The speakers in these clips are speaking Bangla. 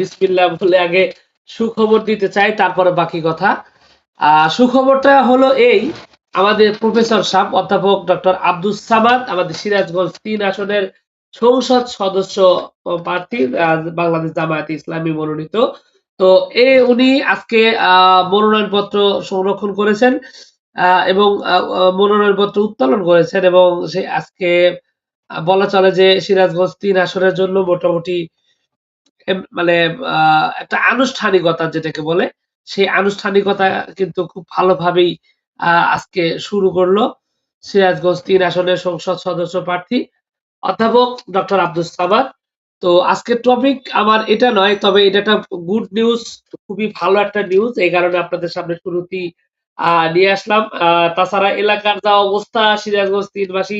বিসমিল্লাহ বলে আগে সুখবর দিতে চাই, তারপরে বাকি কথা। সুখবরটা হলো এই, আমাদের প্রফেসর সাহেব অধ্যাপক ডক্টর আব্দুস সামাদ, আমাদের সিরাজগঞ্জ তিন আসনের সংসদ সদস্য প্রার্থী বাংলাদেশ জামায়াতে ইসলামী মনোনীত। তো এ, উনি আজকে মনোনয়নপত্র সংরক্ষণ করেছেন এবং মনোনয়নপত্র উত্তোলন করেছেন এবং সে আজকে বলা চলে যে সিরাজগঞ্জ তিন আসনের জন্য মোটামুটি মানে একটা আনুষ্ঠানিকতা যেটাকে বলে সেই আনুষ্ঠানিকতা কিন্তু খুব ভালোভাবেই আজকে শুরু করল। সিরাজগঞ্জ তিন আসনের সংসদ সদস্য প্রার্থী অধ্যাপক ডক্টর আব্দুল সামাদ। তো আজকের টপিক আমার এটা নয় তবে এটা একটা গুড নিউজ খুবই ভালো একটা নিউজ এই কারণে আপনাদের সামনে শুরুতেই আহ, নিয়ে আসলাম। আহ, তাছাড়া এলাকার যা অবস্থা সিরাজগঞ্জ তিনবাসী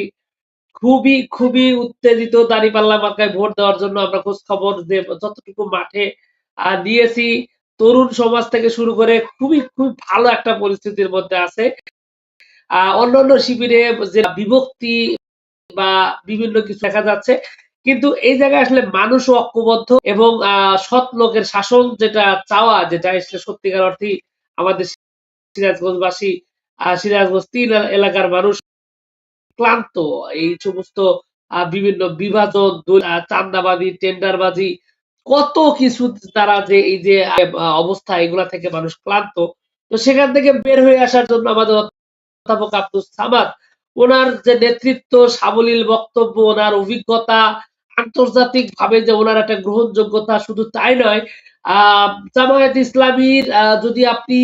খুবই খুবই উত্তেজিত দাঁড়িপাল্লা মার্কায় ভোট দেওয়ার জন্য আমরা খোঁজ খবর যতটুকু মাঠে দিয়েছি, তরুণ সমাজ থেকে শুরু করে খুবই খুবই ভালো একটা পরিস্থিতির মধ্যে আছে। অন্যান্য শিবিরে যে বিভক্তি বা বিভিন্ন কিছু দেখা যাচ্ছে, কিন্তু এই জায়গায় আসলে মানুষ ঐক্যবদ্ধ এবং সৎ লোকের শাসন যেটা চাওয়া, যেটা আসলে সত্যিকার অর্থে আমাদের সিরাজগঞ্জবাসী সিরাজগঞ্জ তিন এলাকার মানুষ ক্লান্ত। এই সমস্ত বিভিন্ন বিভাজন চাঁদাবাজি, টেন্ডারবাজি, কত কিছু তারা যে, এই যে অবস্থা, এগুলা থেকে মানুষ ক্লান্ত। তো সেখান থেকে বের হয়ে আসার জন্য আমাদের অধ্যাপক আব্দুল সামাদ, ওনার যে নেতৃত্ব, সাবলীল বক্তব্য, ওনার অভিজ্ঞতা আন্তর্জাতিক ভাবে যে ওনার একটা গ্রহণযোগ্যতা শুধু তাই নয় আহ জামায়াত ইসলামীর যদি আপনি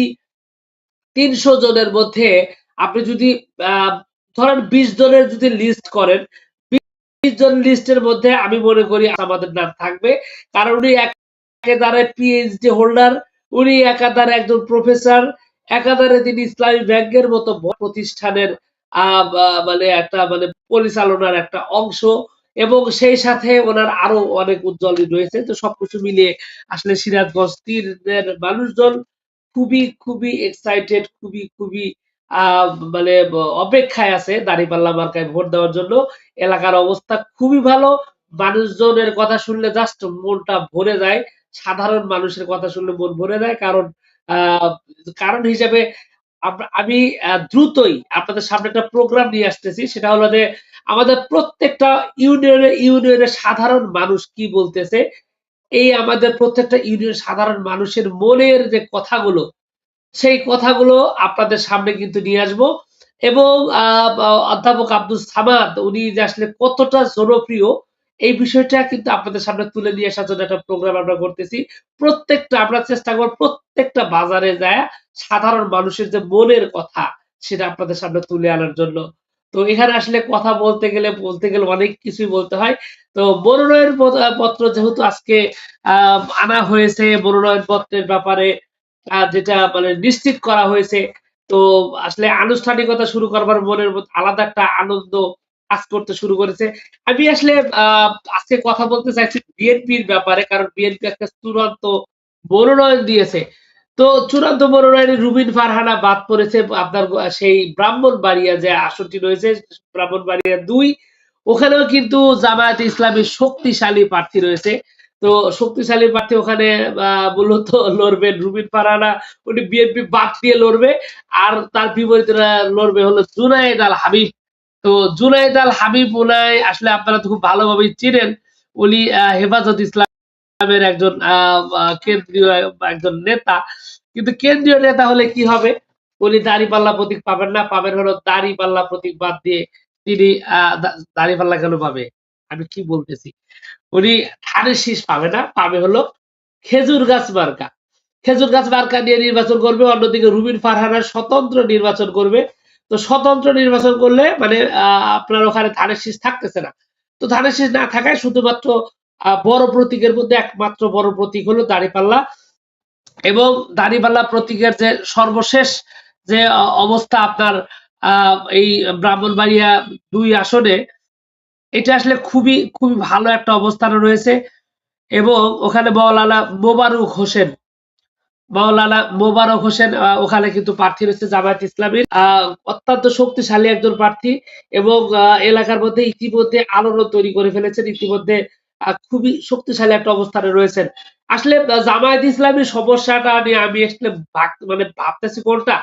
তিনশো জনের মধ্যে, আপনি যদি ধরেন বিশ জনের যদি লিস্ট করেন, বিশ জন লিস্টের মধ্যে আমি মনে করি আমাদের নাম থাকবে। কারণ উনি একাধারে পিএইচডি হোল্ডার উনি একাধারে একজন প্রফেসর একাধারে তিনি ইসলামী ব্যাংকের মতো প্রতিষ্ঠানের মানে একটা মানে পরিচালনার একটা অংশ এবং সেই সাথে ওনার আরও অনেক উজ্জ্বল রয়েছে। তো সবকিছু মিলিয়ে আসলে সিরাজগঞ্জ তীরের মানুষজন খুবই খুবই এক্সাইটেড খুবই খুবই মানে অপেক্ষায় আছে দাঁড়িপাল্লা মার্কায় ভোট দেওয়ার জন্য। এলাকার অবস্থা খুবই ভালো। মানুষজনের কথা শুনলে জাস্ট মনটা ভরে যায়। সাধারণ মানুষের কথা শুনলে মন ভরে যায়। কারণ কারণ হিসেবে আমি দ্রুতই আপনাদের সামনে একটা প্রোগ্রাম নিয়ে আসতেছি। সেটা হলো যে, আমাদের প্রত্যেকটা ইউনিয়নে ইউনিয়নের সাধারণ মানুষ কি বলতেছে? এই আমাদের প্রত্যেকটা ইউনিয়ন সাধারণ মানুষের মনের যে কথাগুলো সেই কথাগুলো আপনাদের সামনে কিন্তু নিয়ে আসব। এবং অধ্যাপক আব্দুল সামাদ, উনি যে আসলে কতটা জনপ্রিয়, এই বিষয়টা কিন্তু আপনাদের সামনে তুলে নিয়ে আসার জন্য একটা প্রোগ্রাম আমরা করতেছি। প্রত্যেকটা, আমরা চেষ্টা করব প্রত্যেকটা বাজারে যায় সাধারণ মানুষের যে মনের কথা, সেটা আপনাদের সামনে তুলে আনার জন্য। তো এখানে আসলে কথা বলতে গেলে বলতে গেলে অনেক কিছুই বলতে হয়। তো মনোনয়ন পত- পত্র যেহেতু আজকে আনা হয়েছে মনোনয়ন পত্রের ব্যাপারে যেটা মানে নিশ্চিত করা হয়েছে। তো আসলে আনুষ্ঠানিকতা শুরু করবার মনের মধ্যে আলাদা একটা আনন্দ কাজ করতে শুরু করেছে। আমি আসলে আজকে কথা বলতে চাইছি বিএনপির ব্যাপারে, কারণ বিএনপি একটা চূড়ান্ত মনোনয়ন দিয়েছে। তো চূড়ান্ত মনোনয়নে রুবিন ফারহানা বাদ পড়েছে, আপনার সেই ব্রাহ্মণবাড়িয়া যে আসনটি রয়েছে, ব্রাহ্মণবাড়িয়া দুই। ওখানেও কিন্তু জামায়াতে ইসলামীর শক্তিশালী প্রার্থী রয়েছে। তো শক্তিশালী প্রার্থী ওখানে মূলত লড়বেন রুবিন ফারহানা উনি বিএনপি বাদ দিয়ে লড়বে। আর তার বিপরীতে লড়বে হলো জুনায়েদ আল হাবিব। তো জুনায়েদ আল হাবিব উনায় আসলে আপনারা তো খুব ভালোভাবেই চিনেন। উনি হেফাজত ইসলামের একজন কেন্দ্রীয় একজন নেতা। কিন্তু কেন্দ্রীয় নেতা হলে কি হবে? উনি দাড়িপাল্লা প্রতীক পাবেন না। পাবেন হলো দাড়িপাল্লা প্রতীক বাদ দিয়ে তিনি দাড়িপাল্লা কেন পাবে? আমি কি বলতেছি? উনি ধানের শীষ পাবে না, পাবে হলো খেজুর গাছ মার্কা খেজুর গাছ মার্কা নিয়ে নির্বাচন করবে, অন্যদিকে রুবিন ফারহানা স্বতন্ত্র নির্বাচন করবে। তো স্বতন্ত্র নির্বাচন করলে মানে আপনার ওখানে ধানের শীষ থাকতেছে না। তো ধানের শীষ না থাকায় শুধুমাত্র বড় প্রতীকের মধ্যে একমাত্র বড় প্রতীক হলো দাঁড়িপাল্লা। এবং দাঁড়িপাল্লা প্রতীকের যে সর্বশেষ যে অবস্থা আপনার এই ব্রাহ্মণবাড়িয়া দুই আসনে এটা আসলে খুবই খুবই ভালো একটা অবস্থানে রয়েছে। এবং ওখানে মৌলানা মোবারক হোসেন, মাওলানা মোবারক হোসেন ওখানে কিন্তু প্রার্থী রয়েছে জামায়াত ইসলামীর। অত্যন্ত শক্তিশালী একজন প্রার্থী এবং এলাকার মধ্যে ইতিমধ্যে আলোড়ন তৈরি করে ফেলেছেন। ইতিমধ্যে খুবই শক্তিশালী একটা অবস্থানে রয়েছেন। আসলে জামায়াত ইসলামীর সমস্যাটা নিয়ে আমি আসলে মানে ভাবতেছি কোনটা?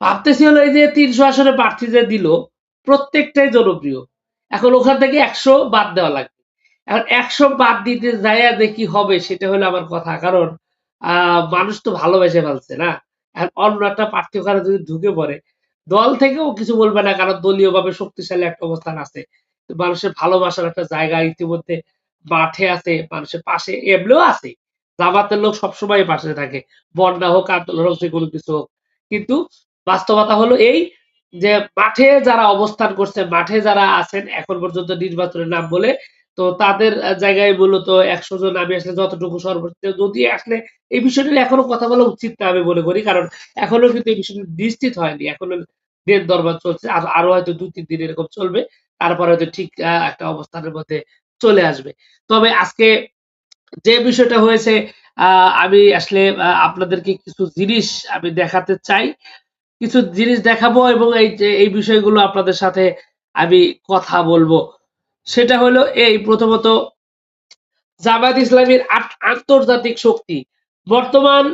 ভাবতেছি হলো এই যে তিনশো আসনে প্রার্থী যে দিল, প্রত্যেকটাই জনপ্রিয়। এখন ওখান থেকে একশো বাদ দেওয়া লাগবে। এখন একশো বাদ দিতে যায় দেখি হবে, সেটা হলো আমার কথা। কারণ মানুষ তো ভালোবেসে ফেলছে না। এখন অন্য একটা প্রার্থী ওখানে যদি ঢুকে পড়ে, দল থেকেও কিছু বলবে না, কারণ দলীয় ভাবে শক্তিশালী একটা অবস্থান আছে। মানুষের ভালোবাসার একটা জায়গা ইতিমধ্যে মাঠে আছে, মানুষের পাশে, এমনিও আছে। জামাতের লোক সবসময় পাশে থাকে। বন্যা হোক, আন্দোলন হোক যে কোনো কিছু হোক। কিন্তু বাস্তবতা হলো এই যে মাঠে যারা অবস্থান করছে, মাঠে যারা আছেন এখন পর্যন্ত নির্বাচনের নাম বলে, তো তাদের জায়গায় মূলত একশো জন আমি আসলে যতটুকু সর্বোচ্চ যদি আসলে এই বিষয়টি এখনও কথা বলা উচিত না আমি মনে করি, কারণ এখনও কিন্তু এই বিষয়টি নিশ্চিত হয়নি। এখনও দিন দরবার চলছে, আর, আরও হয়তো দু, তিন দিন এরকম চলবে, তারপরে হয়তো ঠিক একটা অবস্থানের মধ্যে চলে আসবে। তবে আজকে যে বিষয়টা হয়েছে আমি আসলে আপনাদেরকে কিছু জিনিস আমি দেখাতে চাই। কিছু জিনিস দেখাবো এবং এই এই বিষয়গুলো আপনাদের সাথে আমি কথা বলব। সেটা হলো এই, প্রথমত, জামায়াত ইসলামের আন্তর্জাতিক শক্তি। বর্তমান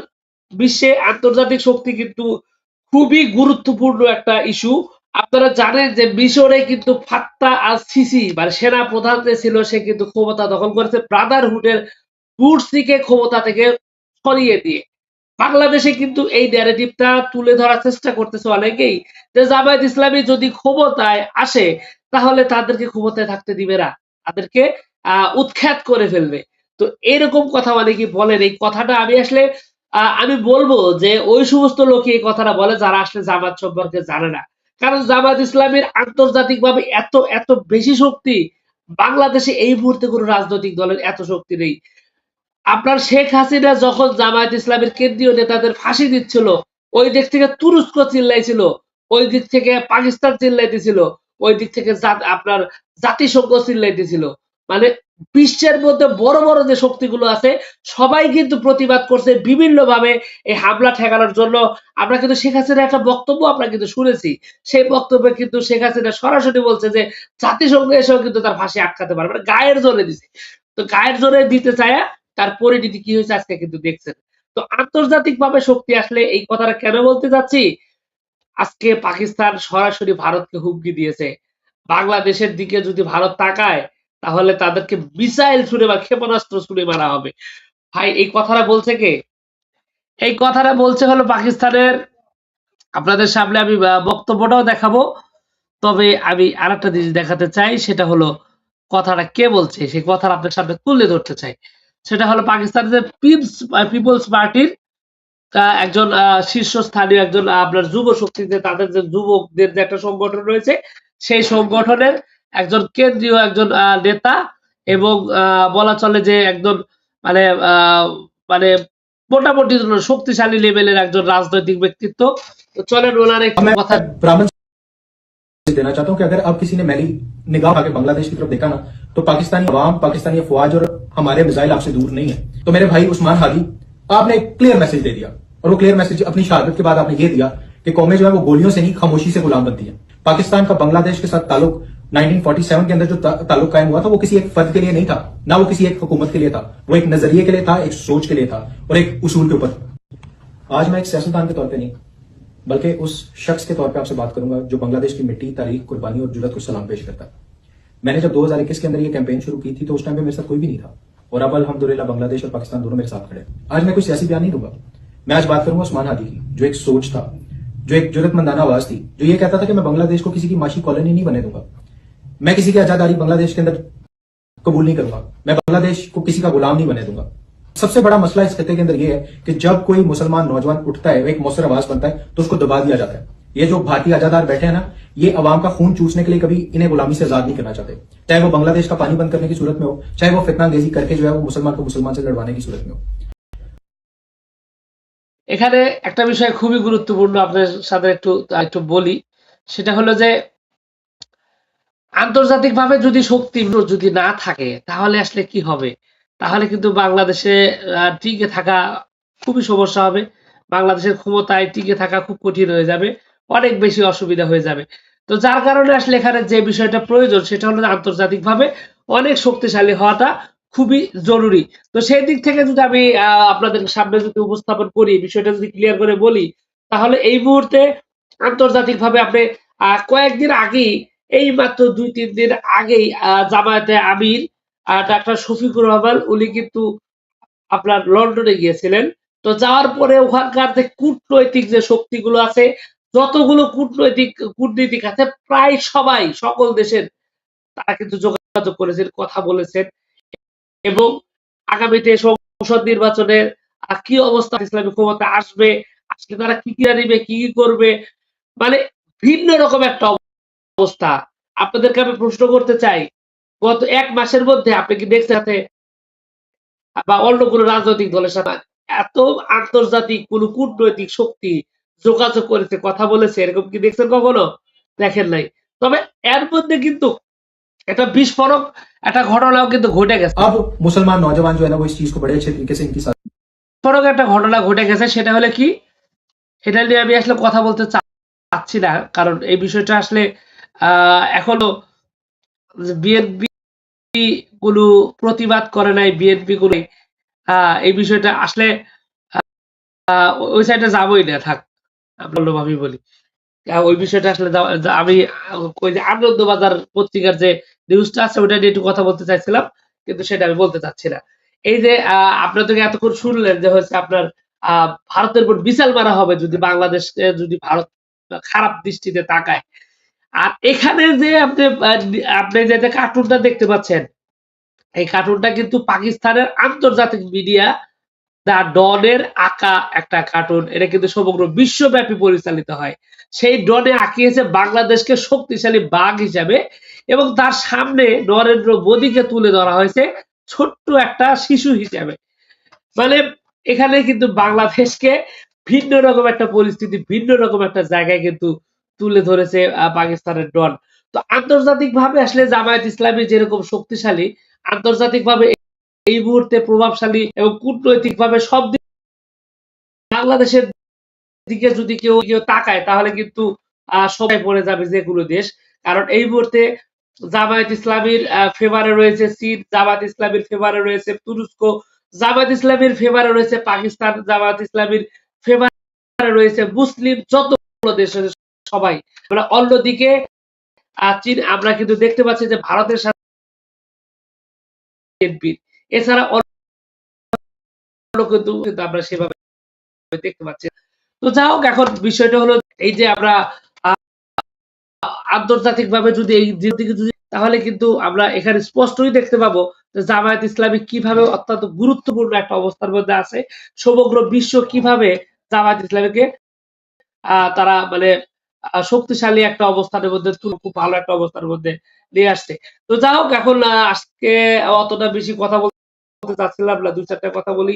বিশ্বে আন্তর্জাতিক শক্তি কিন্তু খুবই গুরুত্বপূর্ণ একটা ইস্যু। আপনারা জানেন যে মিশরে কিন্তু ফাত্তা আর সিসি মানে সেনা প্রধান যে ছিল, সে কিন্তু ক্ষমতা দখল করেছে ব্রাদারহুডের বুটসিকে ক্ষমতা থেকে সরিয়ে দিয়ে। বাংলাদেশে কিন্তু এই ন্যারেটিভটা তুলে ধরার চেষ্টা করতেছে অনেকেই। যে জামায়াত ইসলামী যদি ক্ষমতায় আসে, তাহলে তাদেরকে ক্ষমতায় থাকতে দিবে না। তাদেরকে আহ উৎখাত করে ফেলবে। তো এরকম কথা অনেকে বলেন। এই কথাটা আমি আসলে আমি বলব যে ওই সমস্ত লোকই এই কথাটা বলে যারা আসলে জামাত সম্পর্কে জানে না। কারণ জামাত ইসলামের আন্তর্জাতিকভাবে এত এত বেশি শক্তি বাংলাদেশে এই মুহূর্তে কোনো রাজনৈতিক দলের এত শক্তি নেই। আপনার শেখ হাসিনা যখন জামায়াত ইসলামের কেন্দ্রীয় নেতাদের ফাঁসি দিচ্ছিল, ওই দিক থেকে তুরস্ক চিল্লাইছিল, ওই দিক থেকে পাকিস্তান চিল্লাইতেছিল, ওই দিক থেকে আপনার জাতিসংঘ চিল্লাইতেছিল। মানে বিশ্বের মধ্যে বড় বড় যে শক্তিগুলো আছে, সবাই কিন্তু প্রতিবাদ করছে বিভিন্ন ভাবে এই হামলা ঠেকানোর জন্য। আমরা কিন্তু শেখ হাসিনার একটা বক্তব্য আমরা কিন্তু শুনেছি। সেই বক্তব্যে কিন্তু শেখ হাসিনা সরাসরি বলছে যে, জাতিসংঘ এসেও কিন্তু তার ফাঁসি আটকাতে পারবে না। গায়ের জোরে দিছে। তো গায়ের জোরে দিতে চায় তার পরিণতি কি হয়েছে, আজকে কিন্তু দেখছেন। তো আন্তর্জাতিক ভাবে শক্তি আসলে এই কথাটা কেন বলতে যাচ্ছি আজকে পাকিস্তান সরাসরি ভারতকে হুমকি দিয়েছে। বাংলাদেশের দিকে যদি ভারত তাকায়, তাহলে তাদেরকে মিসাইল ছুড়ে বা ক্ষেপণাস্ত্র ছুড়ে মারা হবে। ভাই, এই কথাটা বলছে কে? এই কথাটা বলছে হলো পাকিস্তানের, আপনাদের সামনে আমি বক্তব্যটাও দেখাবো। তবে আমি আরেকটা জিনিস দেখাতে চাই, সেটা হলো কথাটা কে বলছে? সেই কথাটা আপনার সামনে তুলে ধরতে চাই। সেটা হলো পাকিস্তানের যে পিপলস পার্টির একজন আহ, শীর্ষস্থানীয় একজন আহ, আপনার যুব শক্তিতে তাদের যে যুবকদের যে একটা সংগঠন রয়েছে সেই সংগঠনের একজন কেন্দ্রীয় একজন আহ, নেতা এবং আহ, বলা চলে যে একজন মানে আহ, মানে মোটামুটি শক্তিশালী লেভেলের একজন রাজনৈতিক ব্যক্তিত্ব তো চলেন ওনার একটু मैं কথা ब्राह्मण से देना चाहता हूं कि अगर अब किसी ने मैली निगाह उठा के बांग्लादेश की तरफ देखा ना तो पाकिस्तानी अवाम, पाकिस्तानी अफवाज और हमारे मिसाइल आपसे दूर नहीं है। तो मेरे भाई उस्मान हादी, आपने एक क्लियर मैसेज दे दिया और वो क्लियर मैसेज अपनी शहादत के बाद आपने ये दिया कि कौमें जो है वो गोलियों से नहीं, खामोशी से गुलाम बनती है। पाकिस्तान का बांग्लादेश के साथ ताल्लुक 1947 के अंदर जो ताल्लुक कायम हुआ था, वो किसी एक फर्द के लिए नहीं था, ना वो किसी एक हुकूमत के लिए था, वो एक नज़रिए के लिए था, एक सोच के लिए था और एक उसूल के ऊपर। आज मैं एक सियासतदान के तौर पर नहीं, बल्कि उस शख्स के तौर पर आपसे बात करूँगा जो बांग्लादेश की मिट्टी, तारीख, कुर्बानी और जुरत को सलाम पेश करता है। मैंने जब 2021 के अंदर ये कैंपेन शुरू की थी तो उस टाइम पे मेरे साथ कोई भी नहीं था। और अब अलहमदुल्ला बांग्लादेश और पाकिस्तान दोनों मेरे साथ खड़े आज मैं कोई सियासी बयान नहीं दूँगा। मैं आज बात करूँगा उस्मान हादी की, जो एक सोच था, जो एक जरूरतमंदाना आवाज़ थी, जो ये कहता था कि मैं बांग्लादेश को किसी की माशी कॉलोनी नहीं बने दूँगा। मैं किसी की आजादारी बांग्लादेश के अंदर कबूल नहीं करूँगा। मैं बांग्लादेश को किसी का गुलाम नहीं बने दूँगा। सबसे बड़ा मसला इस खत्ते के अंदर यह है कि जब कोई मुसलमान नौजवान उठता है, एक मौसर आवाज़ बनता है तो उसको दबा दिया जाता है। ये जो भारतीय आजादार बैठे हैं ना ये अवाम का खून चूसने के लिए कभी इन्हें गुलामी से आजाद नहीं करना चाहते चाहे वो बांग्लादेश का पानी बंद करने की सूरत में हो चाहे वो फितना अंगेजी करके जो है वो मुसलमान को मुसलमान से लड़वाने की सूरत में हो এখানে একটা বিষয় খুবই গুরুত্বপূর্ণ আপনাদের সাথে একটু একটু বলি সেটা হলো যে আন্তর্জাতিকভাবে যদি শক্তি যদি না থাকে তাহলে আসলে কি হবে তাহলে কিন্তু বাংলাদেশে আহ, টিকে থাকা খুবই সমস্যা হবে বাংলাদেশের ক্ষমতায় টিকে থাকা খুব কঠিন হয়ে যাবে অনেক বেশি অসুবিধা হয়ে যাবে। তো যার কারণে আসলে এখানে যে বিষয়টা প্রয়োজন, সেটা হলো আন্তর্জাতিকভাবে অনেক শক্তিশালী হওয়াটা খুবই জরুরি। তো সেই দিক থেকে যদি আমি আপনাদের সামনে যদি উপস্থাপন করি, বিষয়টা যদি ক্লিয়ার করে বলি, তাহলে এই মুহূর্তে আন্তর্জাতিকভাবে আপনি কয়েকদিন আগেই, এই মাত্র দুই, তিন দিন আগেই জামায়াতে আমির ডাক্তার শফিকুর রহমান, উনি কিন্তু আপনার লন্ডনে গিয়েছিলেন। তো যাওয়ার পরে ওখানকার যে কূটনৈতিক যে শক্তিগুলো আছে যতগুলো কূটনৈতিক কূটনীতিক আছে, প্রায় সবাই, সকল দেশের তারা কিন্তু যোগাযোগ করেছেন, কথা বলেছেন এবং আগামীতে সংসদ নির্বাচনের কি অবস্থা ইসলামী ক্ষমতা আসবে, আসলে তারা কি কি নিবে কি কি করবে মানে ভিন্ন রকম একটা অবস্থা। আপনাদেরকে আমি প্রশ্ন করতে চাই, গত এক মাসের মধ্যে আপনি কি দেখছেন বা অন্য কোনো রাজনৈতিক দলের সাথে? এত আন্তর্জাতিক কোন কূটনৈতিক শক্তি যোগাযোগ করেছে কথা বলেছে এরকম কি দেখছেন কখনো দেখেন নাই তবে এর মধ্যে কিন্তু একটা বিস্ফোরক একটা ঘটনাও কিন্তু ঘটে গেছে अब मुसलमान नौजवान जो है ना वो इस चीज को बड़े अच्छे तरीके से इनकी साथ বিস্ফোরক একটা ঘটনা ঘটে গেছে সেটা হলে কি এটা নিয়ে আমি আসলে কথা বলতে চা- চাচ্ছি না কারণ এই বিষয়টা আসলে আহ, এখনো বিএনপি কোনো প্রতিবাদ করে নাই বিএনপি কোনো আহ, এই বিষয়টা আসলে আহ, ওই সাইডে যাবোই না থাক আমরা বলি। ওই বিষয়টা আসলে আমি ওই যে আনন্দবাজার পত্রিকার যে নিউজটা আছে ওটা নিয়ে একটু কথা বলতে চাইছিলাম, কিন্তু সেটা আমি বলতে চাচ্ছি না। এই যে আপনারা এতক্ষণ শুনলেন যে হচ্ছে আপনার ভারতের উপর বিশাল মারা হবে যদি বাংলাদেশ যদি ভারত খারাপ দৃষ্টিতে তাকায়। আর এখানে যে আপনি আপনি যে কার্টুনটা দেখতে পাচ্ছেন, এই কার্টুনটা কিন্তু পাকিস্তানের আন্তর্জাতিক মিডিয়া দা ডনের আঁকা একটা কার্টুন এটা কিন্তু সমগ্র বিশ্বব্যাপী পরিচালিত হয়। সেই ডনে আঁকিয়েছে বাংলাদেশকে শক্তিশালী বাঘ হিসাবে এবং তার সামনে নরেন্দ্র মোদীকে তুলে ধরা হয়েছে ছোট্ট একটা শিশু হিসাবে। মানে এখানে কিন্তু বাংলাদেশকে ভিন্ন রকম একটা পরিস্থিতি, ভিন্ন রকম একটা জায়গায় কিন্তু তুলে ধরেছে পাকিস্তানের ডন। তো আন্তর্জাতিক ভাবে আসলে জামায়াত ইসলামী যেরকম শক্তিশালী আন্তর্জাতিক ভাবে এই মুহূর্তে প্রভাবশালী এবং কূটনৈতিক ভাবে সব দিক বাংলাদেশের দিকে যদি কেউ কেউ তাকায়, তাহলে কিন্তু সবাই পড়ে যাবে যে কোনো দেশ। কারণ এই মুহূর্তে জামায়াত ইসলামীর ফেভারে রয়েছে চীন, জামায়াত ইসলামীর ফেভারে রয়েছে তুরস্ক, জামায়াত ইসলামীর ফেভারে রয়েছে পাকিস্তান, জামায়াত ইসলামীর ফেভারে রয়েছে মুসলিম যত দেশ সবাই। মানে অন্যদিকে চীন, আমরা কিন্তু দেখতে পাচ্ছি যে ভারতের সাথে এছাড়া সেভাবে দেখতে পাচ্ছি তো যাই হোক, এখন বিষয়টা হলো এই যে আমরা আন্তর্জাতিক ভাবে যদি এই দিকে যদি তাহলে কিন্তু আমরা এখানে স্পষ্টই দেখতে পাবো জামায়াত ইসলামী কীভাবে অত্যন্ত গুরুত্বপূর্ণ একটা অবস্থার মধ্যে আছে, সমগ্র বিশ্ব কীভাবে জামায়াত ইসলামীকে তারা মানে শক্তিশালী একটা অবস্থানের মধ্যে খুব ভালো একটা অবস্থার মধ্যে নিয়ে আসছে। তো যাই হোক, এখন আজকে অতটা বেশি কথা বলতে চাচ্ছিলাম, না, দুই, চারটা কথা বলি,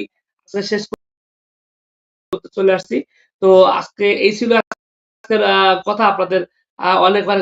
আজকে শেষ করতে চলে আসছি। তো আজকে এই ছিল আজকের কথা আপনাদের অনেকবার অনেক অনেক